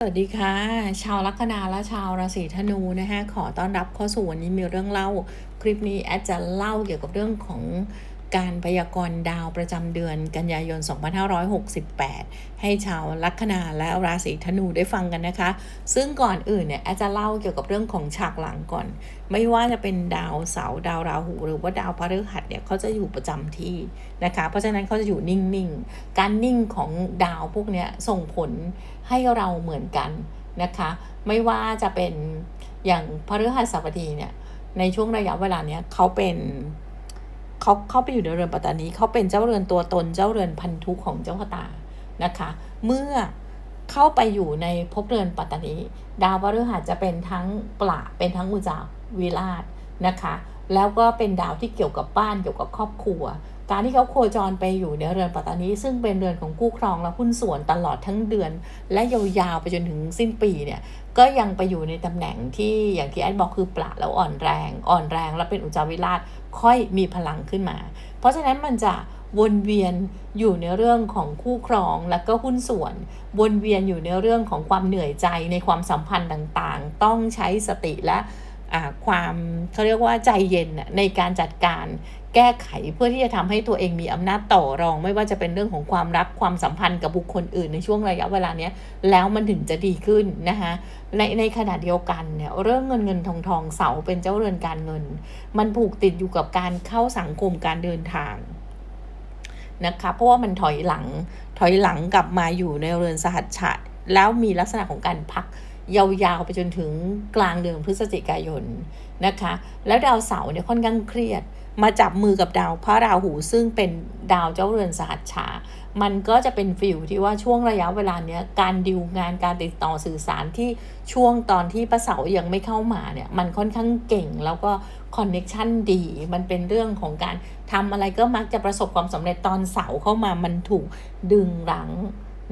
สวัสดีค่ะ ชาวลัคนาและชาวราศีธนูนะคะขอต้อนรับเข้าสู่วันนี้มีเรื่องเล่า คลิปนี้แอดจะเล่าเกี่ยวกับเรื่องของ การพยากรณ์ดาวประจำเดือนกันยายน 2568 ให้ชาวลัคนาและราศีธนูได้ฟังกันนะคะ ซึ่งก่อนอื่นเนี่ยอดจะเล่าเกี่ยวกับเรื่องของฉากหลังก่อน ไม่ว่าจะเป็นดาวเสาร์ดาวราหู หรือว่าดาวพฤหัสเนี่ยเขาจะอยู่ประจำที่นะคะ เพราะฉะนั้นเขาจะอยู่นิ่งๆ การนิ่งของดาวพวกเนี้ยส่งผลให้เราเหมือนกันนะคะ ไม่ว่าจะเป็นอย่างพฤหัสบดีเนี่ยในช่วงระยะเวลาเนี้ยเขาเป็น เขาเข้าไปอยู่ในเรือนปัตตานีเขาเป็นเจ้าเรือนตัวตนเจ้าเรือนพันธุของเจ้าชะตานะคะ เมื่อเข้าไปอยู่ในภพเรือนปัตตานีดาวพฤหัสจะเป็นทั้งปละเป็นทั้งอุจาวิราชนะคะ แล้วก็เป็นดาวที่เกี่ยวกับบ้านเกี่ยวกับครอบครัว การที่เขาโคจรไปอยู่ในเรือนปัตตานีซึ่งเป็นเรือนของคู่ครองและหุ้นส่วนตลอดทั้งเดือน และยาวๆไปจนถึงสิ้นปีเนี่ยก็ยังไปอยู่ในตำแหน่งที่อย่างที่แอดบอกคือปละแล้วอ่อนแรง อ่อนแรง แล้วเป็นอุจาวิราช ค่อยมีพลังขึ้นมา เพราะฉะนั้นมันจะวนเวียนอยู่ในเรื่องของคู่ครองและก็หุ้นส่วน วนเวียนอยู่ในเรื่องของความเหนื่อยใจในความสัมพันธ์ต่างๆ ต้องใช้สติและความเขาเรียกว่าใจเย็นในการจัดการ แก้ไขเพื่อที่จะทำให้ตัวเองมีอำนาจต่อรอง ไม่ว่าจะเป็นเรื่องของความรักความสัมพันธ์กับบุคคลอื่นในช่วงระยะเวลาเนี้ยแล้วมันถึงจะดีขึ้นนะคะในในขณะเดียวกันเนี่ยเรื่องเงินเงินทองทองเสาเป็นเจ้าเรือนการเงิน มันผูกติดอยู่กับการเข้าสังคมการเดินทางนะคะเพราะว่ามันถอยหลังถอยหลังกลับมาอยู่ในเรือนสหัชชะแล้วมีลักษณะของการพักยาวๆไปจนถึงกลางเดือนพฤศจิกายนนะคะ แล้วดาวเสาร์เนี่ยค่อนข้างเครียด มาจับมือกับดาวพระราหูซึ่งเป็นดาวเจ้าเรือนสหัชชา มันก็จะเป็นฟิลที่ว่าช่วงระยะเวลาเนี้ยการดิวงานการติดต่อสื่อสารที่ช่วงตอนที่พระเสายังไม่เข้ามาเนี่ยมันค่อนข้างเก่งแล้วก็คอนเน็ชันดี มันเป็นเรื่องของการทำอะไรก็มักจะประสบความสำเร็จตอนเสาเข้ามามันถูกดึงรั้ง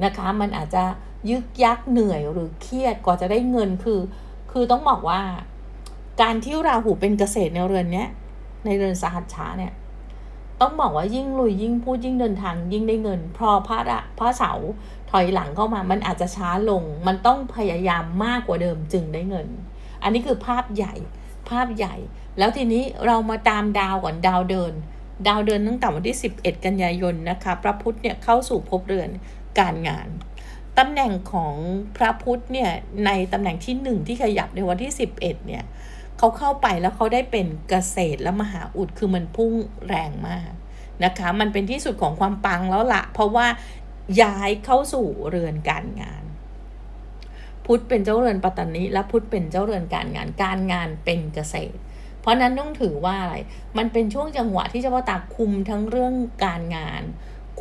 นะคะ มันอาจจะยึกยักเหนื่อยหรือเครียดกว่าจะได้เงินคือ คือต้องบอกว่า การที่ราหูเป็นเกษตรในเรือนเนี้ย ในเรือนสหัสชาเนี่ยต้องบอกว่ายิ่งลุยยิ่งพูดยิ่งเดินทางยิ่งได้เงิน พอพระระพระเสาถอยหลังเข้ามามันอาจจะช้าลง มันต้องพยายามมากกว่าเดิมจึงได้เงิน อันนี้คือภาพใหญ่ภาพใหญ่ แล้วทีนี้เรามาตามดาวก่อนดาวเดิน ดาวเดินตั้งแต่วันที่ 11 กันยายนนะคะพระพุธเนี่ยเข้าสู่ภพเรือนการงานตำแหน่งของพระพุธเนี่ยในตำแหน่งที่หนึ่งที่ขยับในวันที่ 11เนี่ย เขาเข้าไปแล้วเขาได้เป็นเกษตรและมหาอุดคือมันพุ่งแรงมากนะคะ มันเป็นที่สุดของความปังแล้วละเพราะว่าย้ายเข้าสู่เรือนการงาน พุทธเป็นเจ้าเรือนปัตตานีและพุทธเป็นเจ้าเรือนการงานการงานเป็นเกษตร เพราะนั้นต้องถือว่าอะไร มันเป็นช่วงจังหวะที่เจ้าพ่อตาคุมทั้งเรื่องการงาน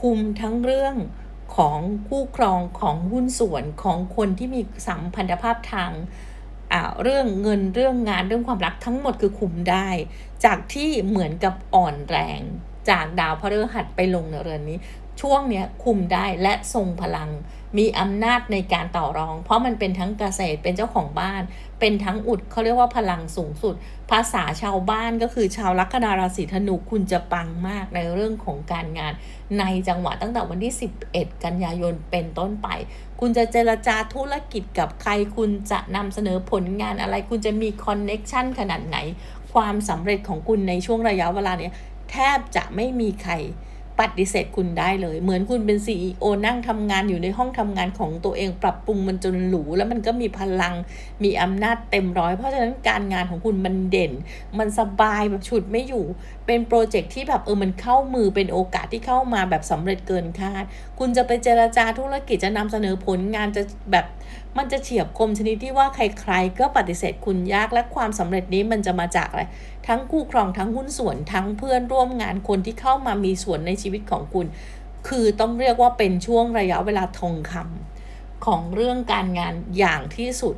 คุมทั้งเรื่องของคู่ครองของหุ้นส่วนของคนที่มีสัมพันธภาพทาง เรื่องเงินเรื่องงานเรื่องความรักทั้งหมดคือคุมได้ จากที่เหมือนกับอ่อนแรง จากดาวพฤหัสไปลงในเรือนนี้ ช่วงเนี้ยคุมได้และทรงพลัง มีอำนาจในการต่อรอง เพราะมันเป็นทั้งเกษตรเป็นเจ้าของบ้าน เป็นทั้งอุดเขาเรียกว่าพลังสูงสุด ภาษาชาวบ้านก็คือชาวลัคนาราศีธนูคุณจะปังมากในเรื่องของการงาน ในจังหวะตั้งแต่วันที่ 11 กันยายนเป็นต้นไป คุณจะเจรจาธุรกิจกับใคร คุณจะนำเสนอผลงานอะไร คุณจะมีคอนเน็ชันขนาดไหน ความสำเร็จของคุณในช่วงระยะเวลาเนี้ยแทบจะไม่มีใคร ปฏิเสธคุณได้เลย เหมือนคุณเป็นซีอนั่งทำงานอยู่ในห้องทำงานของตัวเองปรับปรุงมันจนหรู แล้วมันก็มีพลังมีอำนาจเต็มร้อย เพราะฉะนั้นการงานของคุณมันเด่น มันสบายแบบฉุดไม่อยู่ เป็นโปรเจกต์ที่แบบเออมันเข้ามือเป็นโอกาสที่เข้ามาแบบสำเร็จเกินคาด คุณจะไปเจราจาธุรกิจจะนำเสนอผลงานจะแบบ มันจะเฉียบคมชนิดที่ว่าใครๆ ก็ปฏิเสธคุณยากและความสำเร็จนี้มันจะมาจากอะไร ทั้งคู่ครองทั้งหุ้นส่วนทั้งเพื่อนร่วมงานคนที่เข้ามามีส่วนในชีวิตของคุณ คือต้องเรียกว่าเป็นช่วงระยะเวลาทองคำของเรื่องการงานอย่างที่สุด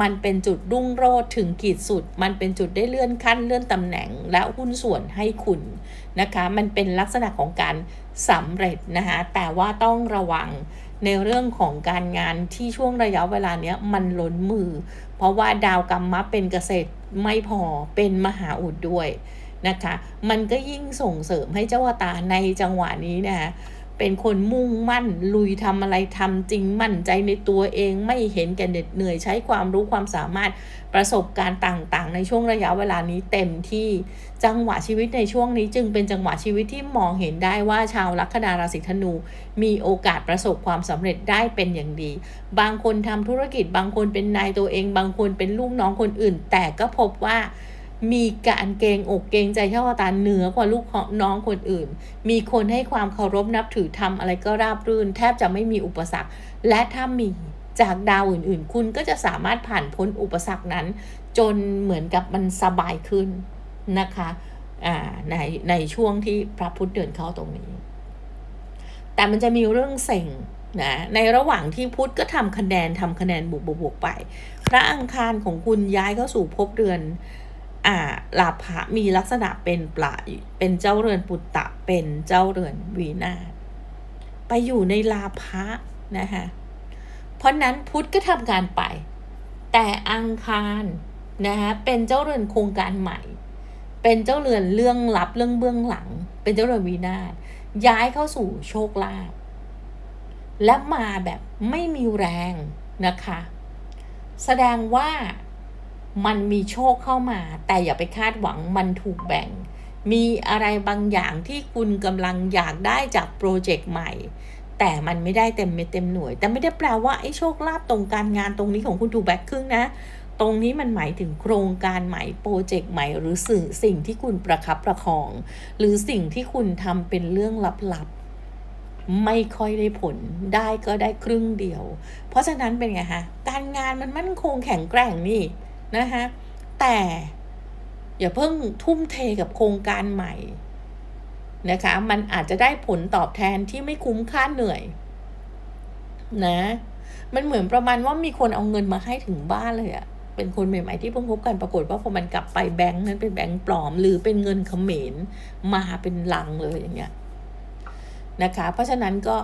มันเป็นจุดรุ่งโรจน์ถึงขีดสุด มันเป็นจุดได้เลื่อนขั้นเลื่อนตำแหน่ง และหุ้นส่วนให้คุณนะคะ มันเป็นลักษณะของการสำเร็จนะคะแต่ว่าต้องระวัง ในเรื่องของการงานที่ช่วงระยะเวลาเนี้ยมันล้นมือ เพราะว่าดาวกรรมะเป็นเกษตรไม่พอเป็นมหาอุดด้วยนะคะ มันก็ยิ่งส่งเสริมให้เจ้าตาในจังหวะนี้นะคะ เป็นคนมุ่งมั่น ลุยทำอะไรทำจริงมั่นใจในตัวเองไม่เห็นแก่เหน็ดเหนื่อยใช้ความรู้ความสามารถประสบการณ์ต่างๆ ในช่วงระยะเวลานี้เต็มที่จังหวะชีวิตในช่วงนี้จึงเป็นจังหวะชีวิตที่มองเห็นได้ว่าชาวลัคนาราศีธนู มีโอกาสประสบความสำเร็จได้เป็นอย่างดี บางคนทำธุรกิจบางคนเป็นนายตัวเอง บางคนเป็นลูกน้องคนอื่น แต่ก็พบว่า มีการเกรงอกเกรงใจเจ้าตาเหนือกว่าลูกน้องคนอื่น มีคนให้ความเคารพนับถือทำอะไรก็ราบรื่น แทบจะไม่มีอุปสรรค และถ้ามีจากดาวอื่นๆ คุณก็จะสามารถผ่านพ้นอุปสรรคนั้น จนเหมือนกับมันสบายขึ้นนะคะในในช่วงที่พระพุทธเดินเข้าตรงนี้ แต่มันจะมีเรื่องเซ็งนะในระหว่างที่พุทธก็ทำคะแนนทำคะแนนบวกบวกไป พระอังคารของคุณย้ายเข้าสู่ภพเรือน อ่าลาภะมีลักษณะเป็นปลาเป็นเจ้าเรือนปุตตะเป็นเจ้าเรือนวีนาไปอยู่ในลาภะนะคะเพราะนั้นพุทธก็ทำการไป แต่อังคารนะคะเป็นเจ้าเรือนโครงการใหม่ เป็นเจ้าเรือนเรื่องลับเรื่องเบื้องหลัง เป็นเจ้าเรือนวีนาศย้ายเข้าสู่โชคลาภและมาแบบไม่มีแรงนะคะ แสดงว่า มันมีโชคเข้ามา แต่อย่าไปคาดหวังมันถูกแบ่ง มีอะไรบางอย่างที่คุณกำลังอยากได้จากโปรเจกต์ใหม่ แต่มันไม่ได้เต็มเม็ดเต็มหน่วย แต่ไม่ได้แปลว่าไอ้โชคลาภตรงการงานตรงนี้ของคุณถูกแบกครึ่งนะตรงนี้มันหมายถึงโครงการใหม่โปรเจกต์ใหม่หรือสื่อสิ่งที่คุณประคับประคอง หรือสิ่งที่คุณทำเป็นเรื่องลับๆ ไม่ค่อยได้ผลได้ก็ได้ครึ่งเดียว เพราะฉะนั้นเป็นไงคะการงานมันมั่นคงแข็งแกร่งนี่ นะคะแต่อย่าเพิ่งทุ่มเทกับโครงการใหม่นะคะ มันอาจจะได้ผลตอบแทนที่ไม่คุ้มค่าเหนื่อย นะ มันเหมือนประมาณว่ามีคนเอาเงินมาให้ถึงบ้านเลยอะเป็นคนใหม่ๆที่เพิ่งพบกันปรากฏว่าพอมันกลับไปแบงค์นั้นเป็นแบงค์ปลอม หรือเป็นเงินเขมรมาเป็นลังเลยอย่างเงี้ยนะคะ เพราะฉะนั้นก็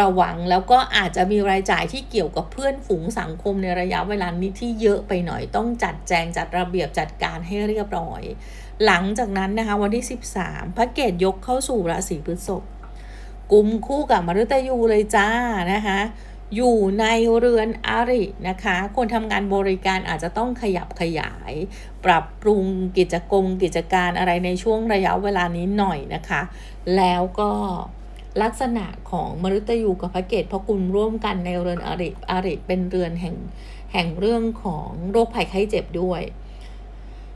ระวังแล้วก็อาจจะมีรายจ่ายที่เกี่ยวกับเพื่อนฝูงสังคมในระยะเวลานี้ที่เยอะไปหน่อยต้องจัดแจงจัดระเบียบจัดการให้เรียบร้อย หลังจากนั้นนะคะวันที่ 13 พระเกตยกเข้าสู่ราศีพฤษภกุมคู่กับมฤตยูเลยจ้านะคะอยู่ในเรือนอารินะคะ คนทำงานบริการอาจจะต้องขยับขยาย ปรับปรุงกิจกรรมกิจการอะไรในช่วงระยะเวลานี้หน่อยนะคะ แล้วก็ ลักษณะของมฤตยูกับพระเกตพระกุลร่วมกันในเรือนอริอาริเป็นเรือนแห่งแห่งเรื่องของโรคภัยไข้เจ็บด้วย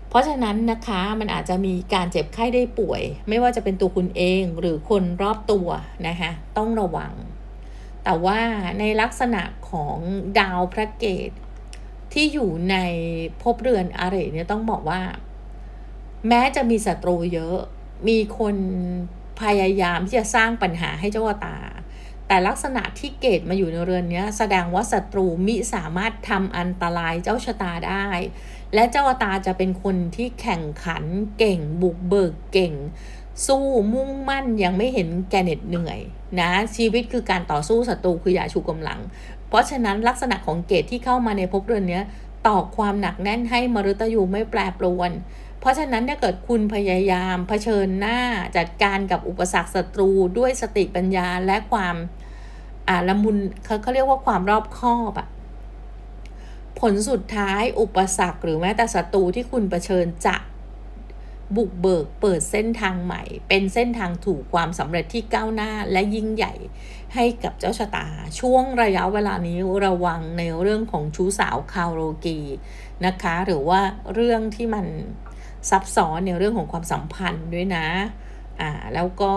เพราะฉะนั้นนะคะมันอาจจะมีการเจ็บไข้ได้ป่วย ไม่ว่าจะเป็นตัวคุณเองหรือคนรอบตัวนะคะต้องระวัง แต่ว่าในลักษณะของดาวพระเกตที่อยู่ในภพเรือนอริเนี่ยต้องบอกว่า แม้จะมีศัตรูเยอะมีคน พยายามที่จะสร้างปัญหาให้เจ้าตา แต่ลักษณะที่เกตมาอยู่ในเรือนนี้แสดงว่าศัตรูมิสามารถทำอันตรายเจ้าชะตาได้ และเจ้าตาจะเป็นคนที่แข่งขันเก่ง บุกเบิกเก่ง สู้มุ่งมั่นยังไม่เห็นแกเน็ดเหนื่อยนะชีวิตคือการต่อสู้ศัตรูคืออย่าชูกำลัง เพราะฉะนั้นลักษณะของเกตที่เข้ามาในภพเรือนนี้ตอกความหนักแน่นให้มฤตยูไม่แปรปรวน เพราะฉะนั้นถ้าเกิดคุณพยายามเผชิญหน้าจัดการกับอุปสรรคศัตรูด้วยสติปัญญาและความอ่าละมุนเขาเขาเรียกว่าความรอบคอบอะผลสุดท้ายอุปสรรคหรือแม้แต่ศัตรูที่คุณเผชิญจะบุกเบิกเปิดเส้นทางใหม่ เป็นเส้นทางถูกความสำเร็จที่ก้าวหน้าและยิ่งใหญ่ให้กับเจ้าชะตา ช่วงระยะเวลานี้ระวังในเรื่องของชู้สาวคาวโรกีนะคะ หรือว่าเรื่องที่มัน ซับซ้อนในเรื่องของความสัมพันธ์ด้วยนะ อ่า แล้วก็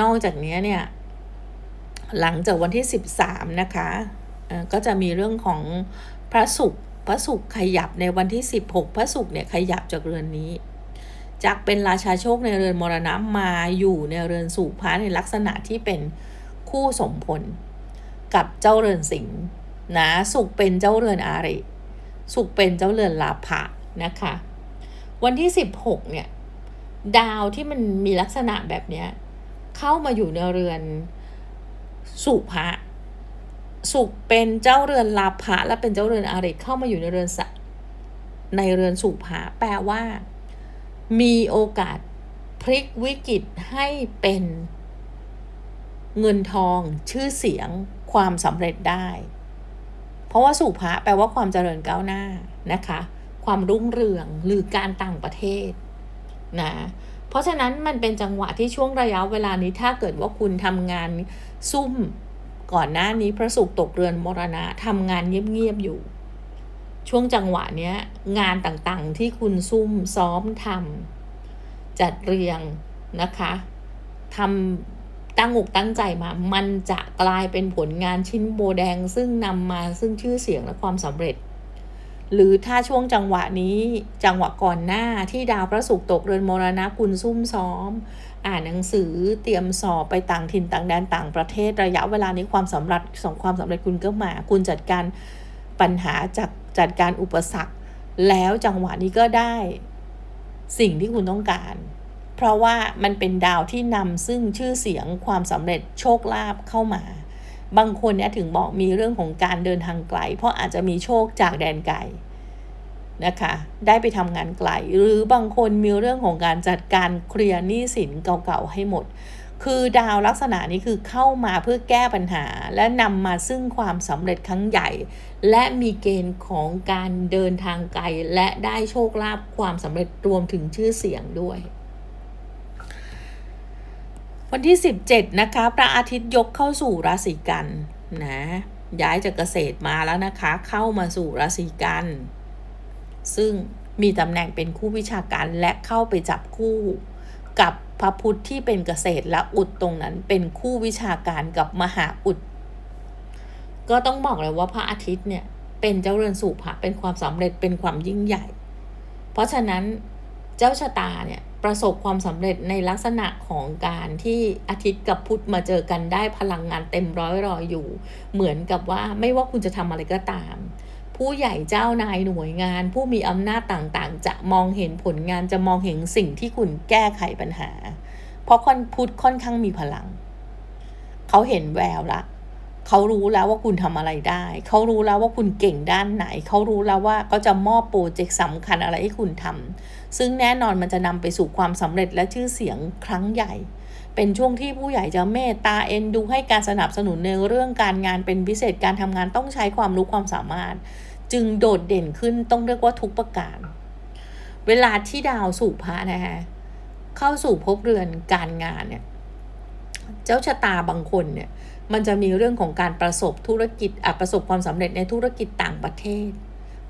นอกจากนี้เนี่ย หลังจากวันที่ 13 นะคะก็จะมีเรื่องของพระศุกร์ พระศุกร์ขยับในวันที่ 16 พระศุกร์เนี่ยขยับจากเรือนนี้ จากเป็นราชาโชคในเรือนมรณะมาอยู่ในเรือนสู่พระในลักษณะที่เป็นคู่สมพลกับเจ้าเรือนสิงห์นะ สุขเป็นเจ้าเรือนอาริ สุขเป็นเจ้าเรือนลาภะ นะคะ วันที่ 16 เนี่ย ดาวที่มันมีลักษณะแบบเนี้ย เข้ามาอยู่ในเรือนสุภะสุขเป็นเจ้าเรือนลาภะและเป็นเจ้าเรือนอาริเข้ามาอยู่ในเรือนสในเรือนสุภะแปลว่า มีโอกาสพลิกวิกฤตให้เป็นเงินทองชื่อเสียงความสำเร็จได้ เพราะว่าสุภะแปลว่าความเจริญก้าวหน้านะคะ ความรุ่งเรืองหรือการต่างประเทศนะเพราะฉะนั้นมันเป็นจังหวะที่ช่วงระยะเวลานี้ถ้าเกิดว่าคุณทำงานซุ่มก่อนหน้านี้พระศุกตกเรือนมรณะทำงานเงียบๆอยู่ ช่วงจังหวะเนี้ยงานต่างๆที่คุณซุ่มซ้อมทำจัดเรียงนะคะทำตั้งอกตั้งใจมา มันจะกลายเป็นผลงานชิ้นโบแดงซึ่งนำมาซึ่งชื่อเสียงและความสำเร็จ หรือถ้าช่วงจังหวะนี้จังหวะก่อนหน้าที่ดาวพระศุกร์ตกเรือนมรณะคุณซุ่มซ้อม อ่านหนังสือเตรียมสอบไปต่างถิ่นต่างแดนต่างประเทศระยะเวลานี้ความสำเร็จสองความสำเร็จคุณก็มา คุณจัดการปัญหาจากจัดการอุปสรรค แล้วจังหวะนี้ก็ได้สิ่งที่คุณต้องการ เพราะว่ามันเป็นดาวที่นำซึ่งชื่อเสียงความสำเร็จโชคลาภเข้ามา บางคนเนี่ยถึงบอกมีเรื่องของการเดินทางไกล เพราะอาจจะมีโชคจากแดนไกลนะคะ ได้ไปทำงานไกล หรือบางคนมีเรื่องของการจัดการเคลียร์หนี้สินเก่าๆให้หมด คือดาวลักษณะนี้คือเข้ามาเพื่อแก้ปัญหา และนำมาซึ่งความสำเร็จครั้งใหญ่ และมีเกณฑ์ของการเดินทางไกล และได้โชคลาภความสำเร็จรวมถึงชื่อเสียงด้วย วันที่ 17 นะคะ พระอาทิตย์ยกเข้าสู่ราศีกันนะย้ายจากเกษตรมาแล้วนะคะ เข้ามาสู่ราศีกัน ซึ่งมีตำแหน่งเป็นคู่วิชาการและเข้าไปจับคู่กับพระพุทธที่เป็นเกษตรและอุดตรงนั้นเป็นคู่วิชาการกับมหาอุด ก็ต้องบอกเลยว่าพระอาทิตย์เนี่ยเป็นเจ้าเรือนสู่พระเป็นความสำเร็จเป็นความยิ่งใหญ่ เพราะฉะนั้น เจ้าชะตาเนี่ยประสบความสำเร็จในลักษณะของการที่อาทิตย์กับพุธมาเจอกันได้พลังงานเต็มร้อยรอยอยู่ เหมือนกับว่าไม่ว่าคุณจะทำอะไรก็ตาม ผู้ใหญ่เจ้านายหน่วยงาน ผู้มีอำนาจต่างๆ จะมองเห็นผลงานจะมองเห็นสิ่งที่คุณแก้ไขปัญหา เพราะคนพุธค่อนข้างมีพลัง เขาเห็นแววละเขารู้แล้วว่าคุณทำอะไรได้ เขารู้แล้วว่าคุณเก่งด้านไหน เขารู้แล้วว่าเขาจะมอบโปรเจกต์สำคัญอะไรให้คุณทำ ซึ่งแน่นอนมันจะนำไปสู่ความสำเร็จและชื่อเสียงครั้งใหญ่ เป็นช่วงที่ผู้ใหญ่จะเมตตาเอ็นดูให้การสนับสนุนในเรื่องการงานเป็นพิเศษการทำงานต้องใช้ความรู้ความสามารถ จึงโดดเด่นขึ้นต้องเรียกว่าทุกประการ เวลาที่ดาวสู่พระนะคะเข้าสู่ภพเรือนการงานเนี่ยเจ้าชะตาบางคนเนี่ยมันจะมีเรื่องของการประสบธุรกิจประสบความสำเร็จในธุรกิจต่างประเทศ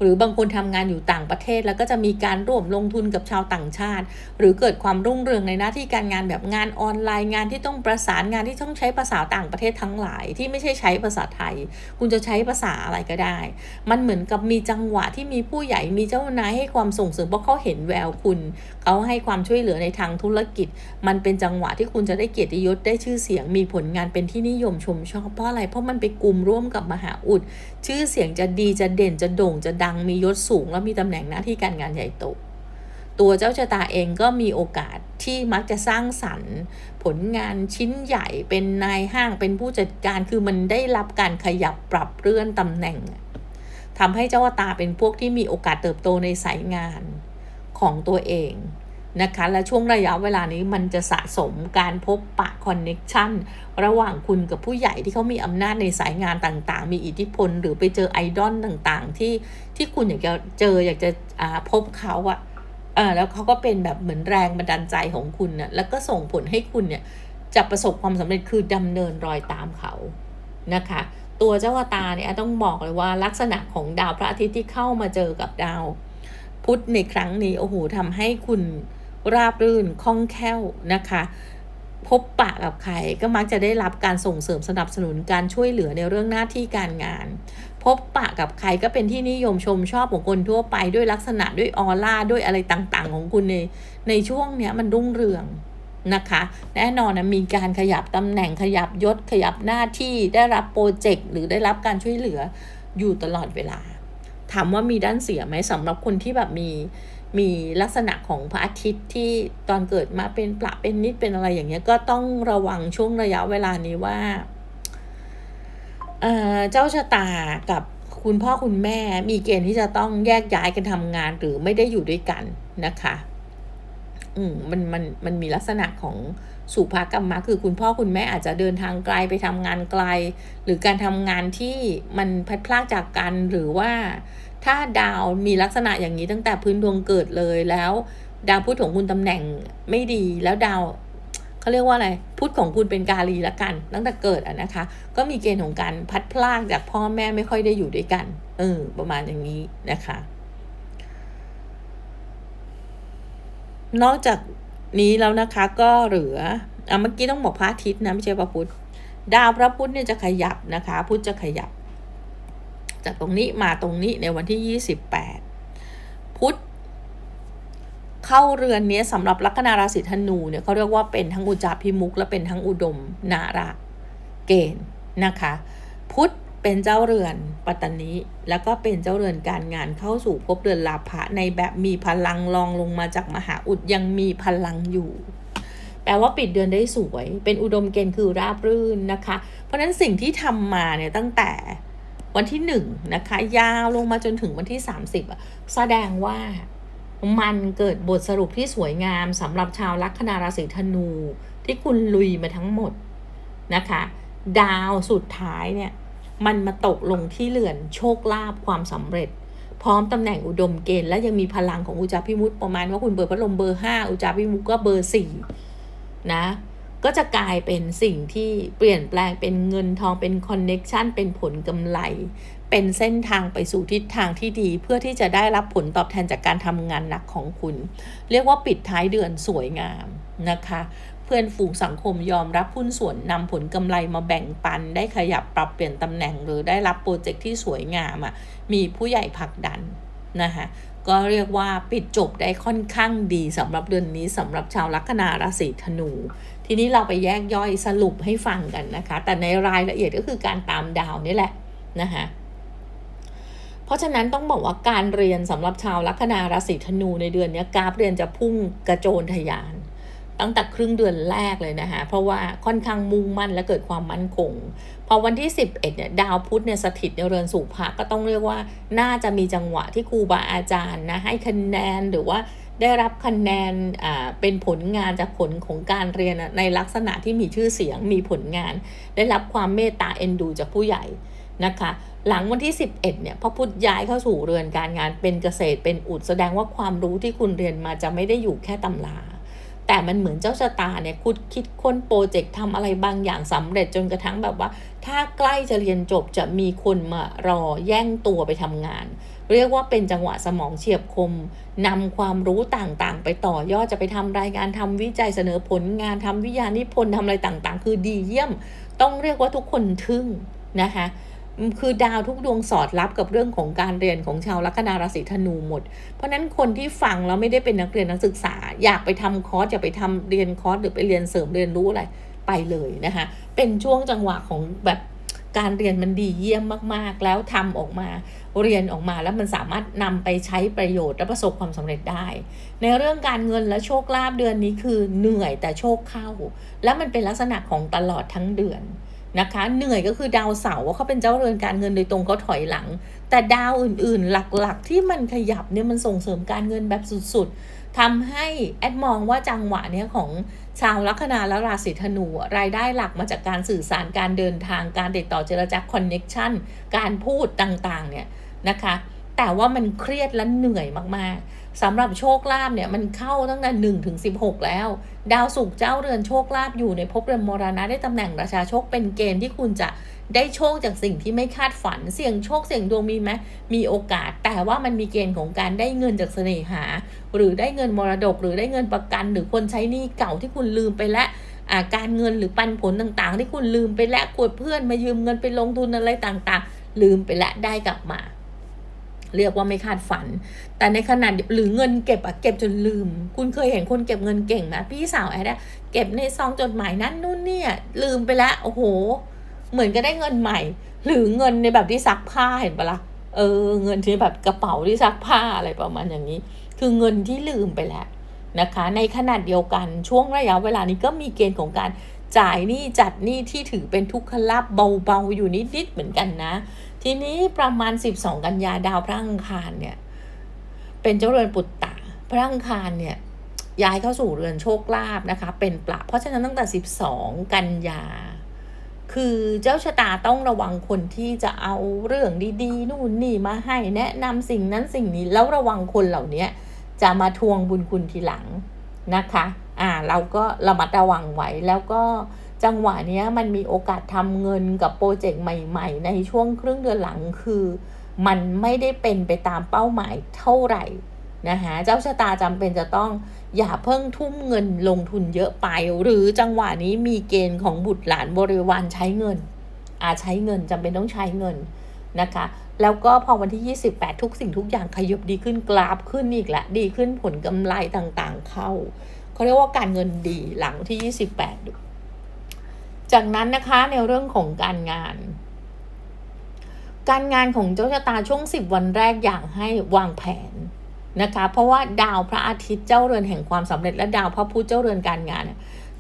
หรือบางคนทำงานอยู่ต่างประเทศ แล้วก็จะมีการร่วมลงทุนกับชาวต่างชาติ หรือเกิดความรุ่งเรืองในหน้าที่การงานแบบงานออนไลน์งานที่ต้องประสานงานที่ต้องใช้ภาษาต่างประเทศทั้งหลาย ที่ไม่ใช่ใช้ภาษาไทย คุณจะใช้ภาษาอะไรก็ได้ มันเหมือนกับมีจังหวะที่มีผู้ใหญ่มีเจ้านายให้ความส่งเสริมเพราะเขาเห็นแววคุณ เขาให้ความช่วยเหลือในทางธุรกิจ มันเป็นจังหวะที่คุณจะได้เกียรติยศได้ชื่อเสียงมีผลงานเป็นที่นิยมชมชอบเพราะอะไรเพราะมันไปกลุ่มร่วมกับมหาอุด ชื่อเสียงจะดีจะเด่นจะโด่งจะดังมียศสูงแล้วมีตำแหน่งหน้าที่การงานใหญ่โตตัวเจ้าชะตาเองก็มีโอกาสที่มักจะสร้างสรรค์ ผลงานชิ้นใหญ่เป็นนายห้างเป็นผู้จัดการคือมันได้รับการขยับปรับเรื่อนตำแหน่งทำให้เจ้าตาเป็นพวกที่มีโอกาสเติบโตในสายงานของตัวเอง นะคะ และช่วงระยะเวลานี้มันจะสะสมการพบปะคอนเน็ชันระหว่างคุณกับผู้ใหญ่ที่เขามีอำนาจในสายงานต่างๆ มีอิทธิพล หรือไปเจอไอดอลต่างๆ ที่ที่คุณอยากจะเจออยากจะพบเขาอะอ่าแล้วเขาก็เป็นแบบเหมือนแรงบันดาลใจของคุณนะแล้วก็ส่งผลให้คุณเนี่ยจะประสบความสำเร็จคือดำเนินรอยตามเขานะคะตัวเจ้าวตาเนี่ยต้องบอกเลยว่าลักษณะของดาวพระอาทิตย์ที่เข้ามาเจอกับดาว พุธในครั้งนี้โอ้โหทำให้คุณ ราบรื่นคล่องแคล่วนะคะ พบปะกับใครก็มักจะได้รับการส่งเสริมสนับสนุนการช่วยเหลือในเรื่องหน้าที่การงาน พบปะกับใครก็เป็นที่นิยมชมชอบของคนทั่วไปด้วยลักษณะด้วยออร่าด้วยอะไรต่างๆ ของคุณในในช่วงเนี้ยมันรุ่งเรืองนะคะแน่นอนนะมีการขยับตำแหน่งขยับยศขยับหน้าที่ได้รับโปรเจกต์หรือได้รับการช่วยเหลืออยู่ตลอดเวลา ถามว่ามีด้านเสียไหมสำหรับคนที่แบบมีมีลักษณะของพระอาทิตย์ที่ตอนเกิดมาเป็นประเป็นนิดเป็นอะไรอย่างเงี้ยก็ต้องระวังช่วงระยะเวลานี้ว่าเจ้าชะตากับคุณพ่อคุณแม่มีเกณฑ์ที่จะต้องแยกย้ายกันทำงานหรือไม่ได้อยู่ด้วยกันนะคะ อืมมันมันมันมีลักษณะของสุภากรรมะคือคุณพ่อคุณแม่อาจจะเดินทางไกลไปทำงานไกล หรือการทำงานที่มันพัดพรากจากกันหรือว่า ถ้าดาวมีลักษณะอย่างนี้ตั้งแต่พื้นดวงเกิดเลยแล้ว ดาวพุธของคุณตำแหน่งไม่ดีแล้วดาวเขาเรียกว่าอะไรพุธของคุณเป็นกาลีละกัน ตั้งแต่เกิดอะนะคะ ก็มีเกณฑ์ของการพัดพลากจากพ่อแม่ไม่ค่อยได้อยู่ด้วยกัน เออ ประมาณอย่างนี้นะคะ นอกจากนี้แล้วนะคะก็เหลืออะเมื่อกี้ต้องบอกพระอาทิตย์นะไม่ใช่พระพุธดาวพระพุธเนี่ยจะขยับนะคะพุธจะขยับ จากตรงนี้มาตรงนี้ในวันที่ยี่สิบแปดพุธเข้าเรือนนี้สำหรับลัคนาราศีธนูเนี่ยเขาเรียกว่าเป็นทั้งอุจจาพิมุกและเป็นทั้งอุดมนาระเกณฑ์นะคะ พุธ เป็นเจ้าเรือนปัตตานีแล้วก็เป็นเจ้าเรือนการงานเข้าสู่ภพเรือนลาภะในแบบมีพลังรองลงมาจากมหาอุดยังมีพลังอยู่ แปลว่าปิดเดือนได้สวย เป็นอุดมเกณฑ์คือราบรื่นนะคะ เพราะฉะนั้นสิ่งที่ทำมาเนี่ยตั้งแต่วันที่หนึ่งนะคะยาวลงมาจนถึงวันที่ 30อะแสดงว่ามันเกิดบทสรุปที่สวยงามสำหรับชาวลัคนาราศีธนูที่คุณลุยมาทั้งหมดนะคะ ดาวสุดท้ายเนี่ย มันมาตกลงที่เรือนโชคลาภความสำเร็จ พร้อมตำแหน่งอุดมเกณฑ์และยังมีพลังของอุจจาพิมุตประมาณว่าคุณเบอร์พัดลมเบอร์ห้าอุจจาพิมุตก็เบอร์สี่นะก็จะกลายเป็นสิ่งที่เปลี่ยนแปลงเป็นเงินทองเป็นคอนเน็กชันเป็นผลกำไร เป็นเส้นทางไปสู่ทิศทางที่ดี เพื่อที่จะได้รับผลตอบแทนจากการทำงานหนักของคุณ เรียกว่าปิดท้ายเดือนสวยงามนะคะ เพื่อนฝูงสังคมยอมรับหุ้นส่วนนำผลกำไรมาแบ่งปัน ได้ขยับปรับเปลี่ยนตำแหน่งหรือได้รับโปรเจกต์ที่สวยงามอะมีผู้ใหญ่ผลักดันนะคะก็เรียกว่าปิดจบได้ค่อนข้างดีสำหรับเดือนนี้สำหรับชาวลัคนาราศีธนู ทีนี้เราไปแยกย่อยสรุปให้ฟังกันนะคะ แต่ในรายละเอียดก็คือการตามดาวนี่แหละนะคะเพราะฉะนั้นต้องบอกว่าการเรียนสำหรับชาวลัคนาราศีธนูในเดือนนี้กราฟเรียนจะพุ่งกระโจนทะยาน ตั้งแต่ครึ่งเดือนแรกเลยนะคะเพราะว่าค่อนข้างมุ่งมั่นและเกิดความมั่นคง พอวันที่ 11เนี่ยดาวพุธเนี่ยสถิตในเรือนสู่ภะก็ต้องเรียกว่าน่าจะมีจังหวะที่ครูบาอาจารย์นะให้คะแนนหรือว่าได้รับคะแนนอ่าเป็นผลงานจากผลของการเรียนในลักษณะที่มีชื่อเสียงมีผลงาน ได้รับความเมตตาเอ็นดูจากผู้ใหญ่นะคะหลังวันที่ 11เนี่ยพอพุธย้ายเข้าสู่เรือนการงานเป็นเกษตรเป็นอุดแสดงว่าความรู้ที่คุณเรียนมาจะไม่ได้อยู่แค่ตำรา แต่มันเหมือนเจ้าชะตาเนี่ยคุณคิดค้นโปรเจกต์ทำอะไรบางอย่างสำเร็จจนกระทั่งแบบว่า ถ้าใกล้จะเรียนจบจะมีคนมารอแย่งตัวไปทำงาน เรียกว่าเป็นจังหวะสมองเฉียบคมนำความรู้ต่างๆ ไปต่อยอดจะไปทำรายงานทำวิจัยเสนอผลงานทำวิทยานิพนธ์ทำอะไรต่างๆ คือดีเยี่ยม ต้องเรียกว่าทุกคนทึ่งนะคะ คือดาวทุกดวงสอดรับกับเรื่องของการเรียนของชาวลัคนาราศีธนูหมด เพราะนั้นคนที่ฟังแล้วไม่ได้เป็นนักเรียนนักศึกษา อยากไปทำคอร์สอยากไปทำเรียนคอร์สหรือไปเรียนเสริมเรียนรู้อะไรไปเลยนะคะ เป็นช่วงจังหวะของแบบการเรียนมันดีเยี่ยมมาก ๆ แล้วทำออกมาเรียนออกมาแล้วมันสามารถนำไปใช้ประโยชน์และประสบความสำเร็จได้ ในเรื่องการเงินและโชคลาภเดือนนี้คือเหนื่อยแต่โชคเข้า และมันเป็นลักษณะของตลอดทั้งเดือน นะคะ เหนื่อยก็คือดาวเสาร์เขาเป็นเจ้าเรือนการเงินโดยตรงเขาถอยหลัง แต่ดาวอื่นๆ หลักๆ ที่มันขยับเนี่ยมันส่งเสริมการเงินแบบสุดๆทำให้แอดมองว่าจังหวะเนี้ยของชาวลัคนาและราศีธนู รายได้หลักมาจากการสื่อสารการเดินทางการติดต่อเจรจาคอนเน็กชันการพูดต่างๆเนี่ยนะคะแต่ว่ามันเครียดและเหนื่อยมากๆ สำหรับโชคลาภเนี่ยมันเข้าตั้งแต่หนึ่งถึงสิบหกแล้ว ดาวศุกร์เจ้าเรือนโชคลาภอยู่ในภพเรือนมรณะได้ตำแหน่งราชาโชคเป็นเกณฑ์ที่คุณจะได้โชคจากสิ่งที่ไม่คาดฝัน เสี่ยงโชคเสี่ยงดวงมีไหมมีโอกาส แต่ว่ามันมีเกณฑ์ของการได้เงินจากเสน่หา หรือได้เงินมรดก หรือได้เงินประกัน หรือคนใช้หนี้เก่าที่คุณลืมไปแล้วการเงินหรือปันผลต่างๆ ที่คุณลืมไปแล้วกดเพื่อนมายืมเงินไปลงทุนอะไรต่างๆ ลืมไปแล้วได้กลับมา เรียกว่าไม่คาดฝัน แต่ในขณะหรือเงินเก็บอะเก็บจนลืม คุณเคยเห็นคนเก็บเงินเก่งไหมพี่สาวแอดอะเก็บในซองจดหมายนั้นนู่นเนี่ยลืมไปแล้วโอ้โห เหมือนก็ได้เงินใหม่ หรือเงินในแบบที่ซักผ้าเห็นปะละ่ะเออเงินที่แบบกระเป๋าที่ซักผ้าอะไรประมาณอย่างนี้ คือเงินที่ลืมไปแล้วนะคะ ในขนาดเดียวกันช่วงระยะเวลานี้ก็มีเกณฑ์ของการจ่ายหนี้จัดหนี้ที่ถือเป็นทุกขลาบเบาๆอยู่นิดๆเหมือนกันนะ ทีนี้ประมาณ 12 กันยาดาวพระอังคารเนี่ย เป็นเจ้าเรือนปุตตะ พระอังคารเนี่ยย้ายเข้าสู่เรือนโชคลาภนะคะ เป็นปละเพราะฉะนั้นตั้งแต่ 12 กันยา คือเจ้าชะตาต้องระวังคนที่จะเอาเรื่องดีๆ นู่นนี่มาให้แนะนำสิ่งนั้นสิ่งนี้แล้วระวังคนเหล่านี้จะมาทวงบุญคุณทีหลังนะคะ อ่า เราก็ระมัดระวังไว้แล้วก็ จังหวะนี้มันมีโอกาสทำเงินกับโปรเจกต์ใหม่ ๆ ในช่วงครึ่งเดือนหลังคือ มันไม่ได้เป็นไปตามเป้าหมายเท่าไหร่นะคะเจ้าชะตาจำเป็นจะต้องอย่าเพิ่งทุ่มเงินลงทุนเยอะไป หรือจังหวะนี้มีเกณฑ์ของบุตรหลานบริวารใช้เงิน อาใช้เงินจำเป็นต้องใช้เงินนะคะ แล้วก็พอวันที่ 28 ทุกสิ่งทุกอย่างขยบดีขึ้นกราฟขึ้นอีกละดีขึ้นผลกำไรต่างๆ เข้าเขาเรียกว่าการเงินดีหลังที่ 28 จากนั้นนะคะในเรื่องของการงาน การงานของเจ้าชะตาช่วง10วันแรกอยากให้วางแผนนะคะ เพราะว่าดาวพระอาทิตย์เจ้าเรือนแห่งความสำเร็จและดาวพระพุธเจ้าเรือนการงาน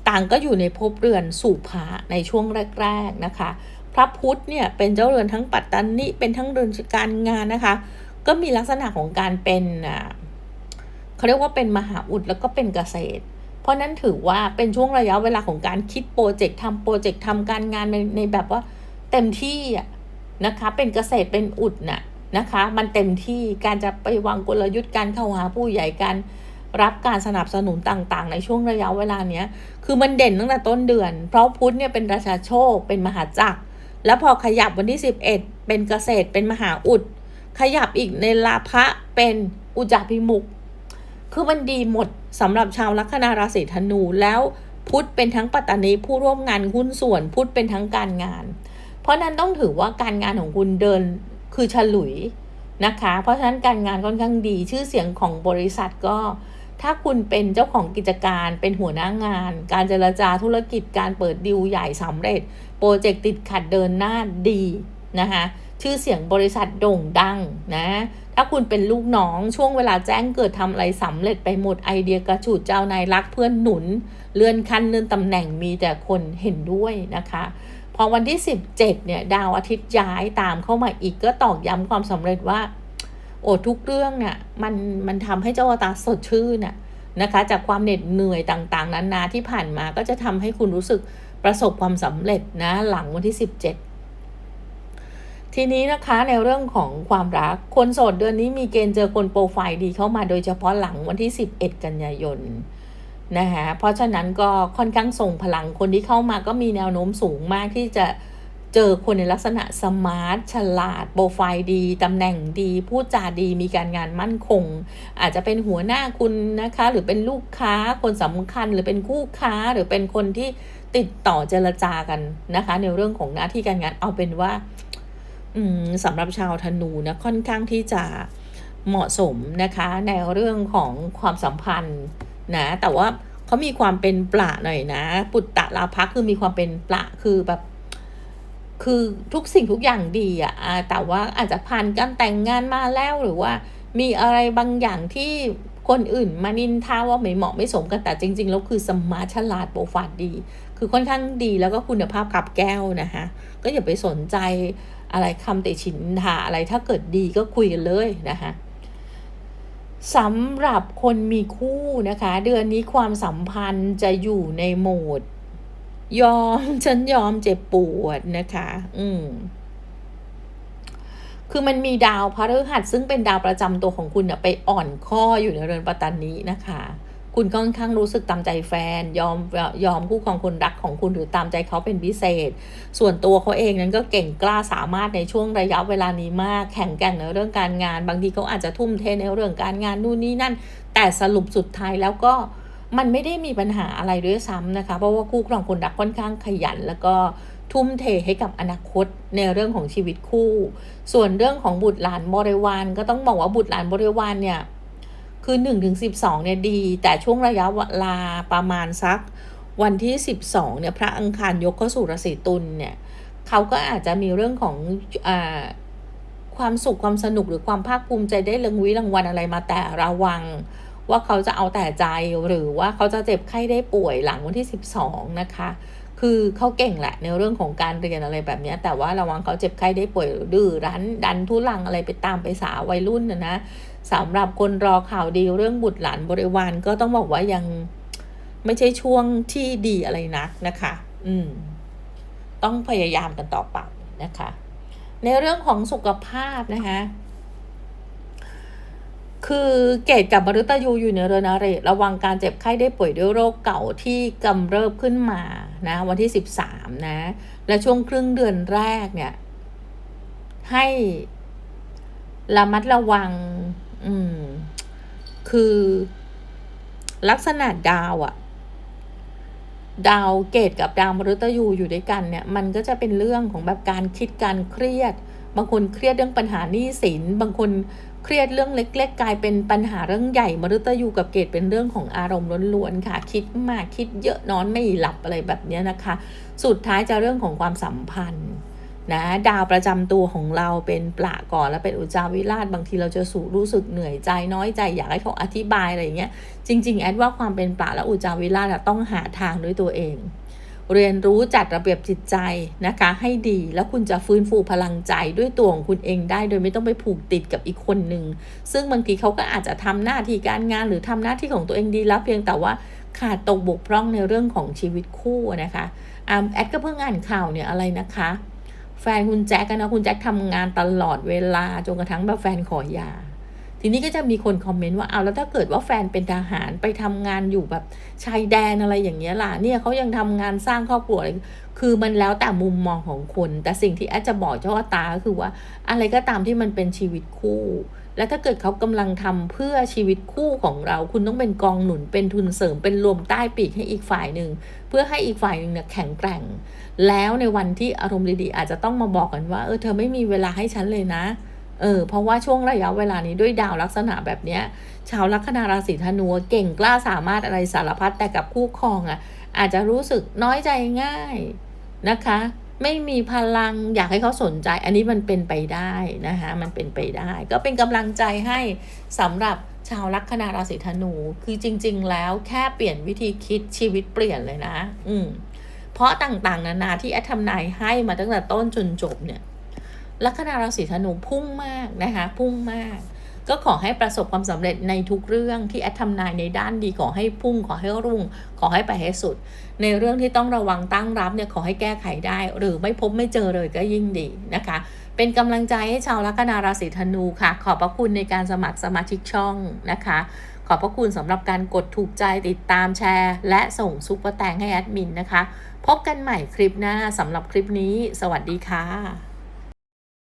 ต่างก็อยู่ในภพเรือนสู่พระในช่วงแรก ๆนะคะ พระพุธเนี่ยเป็นเจ้าเรือนทั้งปัตตานิเป็นทั้งเรือนการงานนะคะ ก็มีลักษณะของการเป็นอ่าเขาเรียกว่าเป็นมหาอุดแล้วก็เป็นเกษตร เพราะนั้นถือว่าเป็นช่วงระยะเวลาของการคิดโปรเจกต์ทำโปรเจกต์ทำการงานในในแบบว่าเต็มที่อะนะคะ เป็นเกษตรเป็นอุดน่ะนะคะ มันเต็มที่การจะไปวางกลยุทธ์การเข้าหาผู้ใหญ่การรับการสนับสนุนต่างๆ ในช่วงระยะเวลาเนี้ย คือมันเด่นตั้งแต่ต้นเดือน เพราะพุธเนี่ยเป็นราชาโชค เป็นมหาจักร แล้วพอขยับวันที่ 11 เป็นเกษตรเป็นมหาอุด ขยับอีกในลาภะเป็นอุจจาพิมุก คือมันดีหมดสำหรับชาวลัคนาราศีธนูแล้วพุธเป็นทั้งปัตตานีผู้ร่วมงานหุ้นส่วนพุธเป็นทั้งการงาน เพราะนั้นต้องถือว่าการงานของคุณเดินคือฉลุยนะคะ เพราะฉะนั้นการงานค่อนข้างดีชื่อเสียงของบริษัทก็ ถ้าคุณเป็นเจ้าของกิจการเป็นหัวหน้างาน การเจรจาธุรกิจการเปิดดิวใหญ่สำเร็จ โปรเจกต์ติดขัดเดินหน้าดีนะคะชื่อเสียงบริษัทโด่งดังนะ ถ้าคุณเป็นลูกน้องช่วงเวลาแจ้งเกิดทำอะไรสำเร็จไปหมดไอเดียกระฉูดเจ้านายรักเพื่อนหนุน เลื่อนขั้นเลื่อนตำแหน่งมีแต่คนเห็นด้วยนะคะพอวันที่ 17เนี่ยดาวอาทิตย์ย้ายตามเข้ามาอีกก็ตอกย้ำความสำเร็จว่า โอ้ทุกเรื่องเนี่ยมันมันทำให้เจ้าตาสดชื่นน่ะนะคะจากความเหน็ดเหนื่อยต่างๆ นานาที่ผ่านมาก็จะทำให้คุณรู้สึกประสบความสำเร็จนะหลังวันที่ 17 ทีนี้นะคะในเรื่องของความรัก คนโสดเดือนนี้มีเกณฑ์เจอคนโปรไฟล์ดีเข้ามาโดยเฉพาะหลังวันที่ 11 กันยายนนะคะเพราะฉะนั้นก็ค่อนข้างส่งพลังคนที่เข้ามาก็มีแนวโน้มสูงมากที่จะเจอคนในลักษณะสมาร์ทฉลาดโปรไฟล์ดีตำแหน่งดี พูดจาดีมีการงานมั่นคง อาจจะเป็นหัวหน้าคุณนะคะ หรือเป็นลูกค้าคนสำคัญ หรือเป็นคู่ค้าหรือเป็นคนที่ติดต่อเจรจากันนะคะ ในเรื่องของหน้าที่การงานเอาเป็นว่า สำหรับชาวธนูนะค่อนข้างที่จะเหมาะสมนะคะในเรื่องของความสัมพันธ์นะแต่ว่าเขามีความเป็นปละหน่อยนะ ปุตตะลาภะคือมีความเป็นปละคือแบบ คือทุกสิ่งทุกอย่างดีอะอะแต่ว่าอาจจะผ่านการแต่งงานมาแล้วหรือว่า มีอะไรบางอย่างที่ คนอื่นมานินทาว่าไม่เหมาะไม่สมกันแต่จริง ๆ แล้วคือสมาร์ทฉลาดโปรไฟล์ดี คือค่อนข้างดีแล้วก็คุณภาพกับแก้วนะคะก็อย่าไปสนใจอะไรคำติชินทาอะไรถ้าเกิดดีก็คุยกันเลยนะคะสำหรับคนมีคู่นะคะ เดือนนี้ความสัมพันธ์จะอยู่ในโหมด ยอมฉันยอมเจ็บปวดนะคะ อืม คือมันมีดาวพฤหัสซึ่งเป็นดาวประจำตัวของคุณเนี่ยไปอ่อนข้ออยู่ในเรือนปัตตานีนะคะ คุณค่อนข้างรู้สึกตามใจแฟน ยอมยอมคู่ของคนรักของคุณหรือตามใจเขาเป็นพิเศษ ส่วนตัวเขาเองนั้นก็เก่งกล้าสามารถในช่วงระยะเวลานี้มาก แข่งแกร่งในเรื่องการงาน บางทีเขาอาจจะทุ่มเทในเรื่องการงานนู่นนี่นั่น แต่สรุปสุดท้ายแล้วก็มันไม่ได้มีปัญหาอะไรด้วยซ้ำนะคะ เพราะว่าคู่ครองคนรักค่อนข้างขยันแล้วก็ ทุ่มเทให้กับอนาคตในเรื่องของชีวิตคู่ ส่วนเรื่องของบุตรหลานบริวารก็ต้องบอกว่าบุตรหลานบริวารเนี่ยคือ1นถึงสิเนี่ยดี แต่ช่วงระยะเวลาประมาณสักวันที่ 12เนี่ยพระอังคารยกเข้าสู่ราศีตุลเนี่ยเขาก็อาจจะมีเรื่องของอความสุขความสนุกหรือความภาคภูมิใจได้รางวิรางวัลอะไรมาแต่ระวัง ว่าเขาจะเอาแต่ใจหรือว่าเขาจะเจ็บไข้ได้ป่วยหลังวันที่ 12 นะคะ คือเขาเก่งแหละในเรื่องของการเรียนอะไรแบบนี้ แต่ว่าระวังเขาเจ็บไข้ได้ป่วยดื้อรั้นดันทุลังอะไรไปตามไปสาววัยรุ่นนะนะสำหรับคนรอข่าวดีเรื่องบุตรหลานบริวารก็ต้องบอกว่ายังไม่ใช่ช่วงที่ดีอะไรนักนะคะ อืม ต้องพยายามกันต่อไปนะคะ ในเรื่องของสุขภาพนะคะคือเกตกับมฤตยูอยู่ในเรือนอาเรระวังการเจ็บไข้ได้ป่วยด้วยโรคเก่าที่กำเริบขึ้นมา นะวันที่สิบสามนะ และช่วงครึ่งเดือนแรกเนี่ย ให้ระมัดระวัง อืม คือลักษณะดาวอะดาวเกตกับดาวมฤตยูอยู่ด้วยกันเนี่ย มันก็จะเป็นเรื่องของแบบการคิดการเครียด บางคนเครียดเรื่องปัญหาหนี้สิน บางคน เครียดเรื่องเล็ก ๆ กลายเป็นปัญหาเรื่องใหญ่มฤตยูกับเกตเป็นเรื่องของอารมณ์ล้วนๆค่ะ คิดมากคิดเยอะนอนไม่หลับอะไรแบบนี้นะคะ สุดท้ายจะเรื่องของความสัมพันธ์นะดาวประจำตัวของเราเป็นปลาก่อนแล้วเป็นอุจาวิราชบางทีเราจะสูรู้สึกเหนื่อยใจน้อยใจอยากให้เขาอธิบายอะไรอย่างเงี้ยจริง ๆ แอดว่าความเป็นปลาและอุจาวิราชต้องหาทางด้วยตัวเอง เรียนรู้จัดระเบียบจิตใจนะคะ ให้ดีแล้วคุณจะฟื้นฟูพลังใจด้วยตัวของคุณเองได้ โดยไม่ต้องไปผูกติดกับอีกคนหนึ่ง ซึ่งบางทีเขาก็อาจจะทำหน้าที่การงานหรือทำหน้าที่ของตัวเองดีแล้วเพียงแต่ว่าขาดตกบกพร่องในเรื่องของชีวิตคู่นะคะแอดก็เพิ่งอ่านข่าวเนี่ยอะไรนะคะ แฟนคุณแจ็คกันนะคุณแจ็คทำงานตลอดเวลาจนกระทั่งแบบแฟนขอหย่า ทีนี้ก็จะมีคนคอมเมนต์ว่าเอาแล้วถ้าเกิดว่าแฟนเป็นทหารไปทำงานอยู่แบบชายแดนอะไรอย่างเงี้ยล่ะเนี่ยเขายังทำงานสร้างครอบครัวอะไรคือมันแล้วแต่มุมมองของคน แต่สิ่งที่แอดจะบอกเจ้าตาก็คือว่า อะไรก็ตามที่มันเป็นชีวิตคู่ และถ้าเกิดเขากำลังทำเพื่อชีวิตคู่ของเรา คุณต้องเป็นกองหนุนเป็นทุนเสริมเป็นรวมใต้ปีกให้อีกฝ่ายหนึ่งเพื่อให้อีกฝ่ายหนึ่งเนี่ยแข็งแกร่ง แล้วในวันที่อารมณ์ดีๆอาจจะต้องมาบอกกันว่าเออเธอไม่มีเวลาให้ฉันเลยนะ เออเพราะว่าช่วงระยะเวลานี้ด้วยดาวลักษณะแบบเนี้ย ชาวลัคนาราศีธนูเก่งกล้าสามารถอะไรสารพัดแต่กับคู่ครองอะ่ะ อาจจะรู้สึกน้อยใจง่ายนะคะ ไม่มีพลังอยากให้เขาสนใจ อันนี้มันเป็นไปได้นะคะมันเป็นไปได้ ก็เป็นกำลังใจให้สำหรับชาวลัคนาราศีธนูคือจริง ๆ แล้วแค่เปลี่ยนวิธีคิดชีวิตเปลี่ยนเลยนะ อืมเพราะต่างๆ นานาที่แอดทำนายให้มาตั้งแต่ต้นจนจบเนี่ย ลัคนาราศีธนูพุ่งมากนะคะ พุ่งมาก ก็ขอให้ประสบความสำเร็จในทุกเรื่องที่แอดทำนายในด้านดีขอให้พุ่งขอให้รุ่ง ขอให้ไปให้สุด ในเรื่องที่ต้องระวังตั้งรับเนี่ยขอให้แก้ไขได้ หรือไม่พบไม่เจอเลยก็ยิ่งดีนะคะ เป็นกำลังใจให้ชาวลัคนาราศีธนูค่ะ ขอบพระคุณในการสมัครสมาชิกช่องนะคะขอบพระคุณสำหรับการกดถูกใจติดตามแชร์ และส่งซุปเปอร์แตงให้แอดมินนะคะ พบกันใหม่คลิปหน้าสำหรับคลิปนี้ สวัสดีค่ะ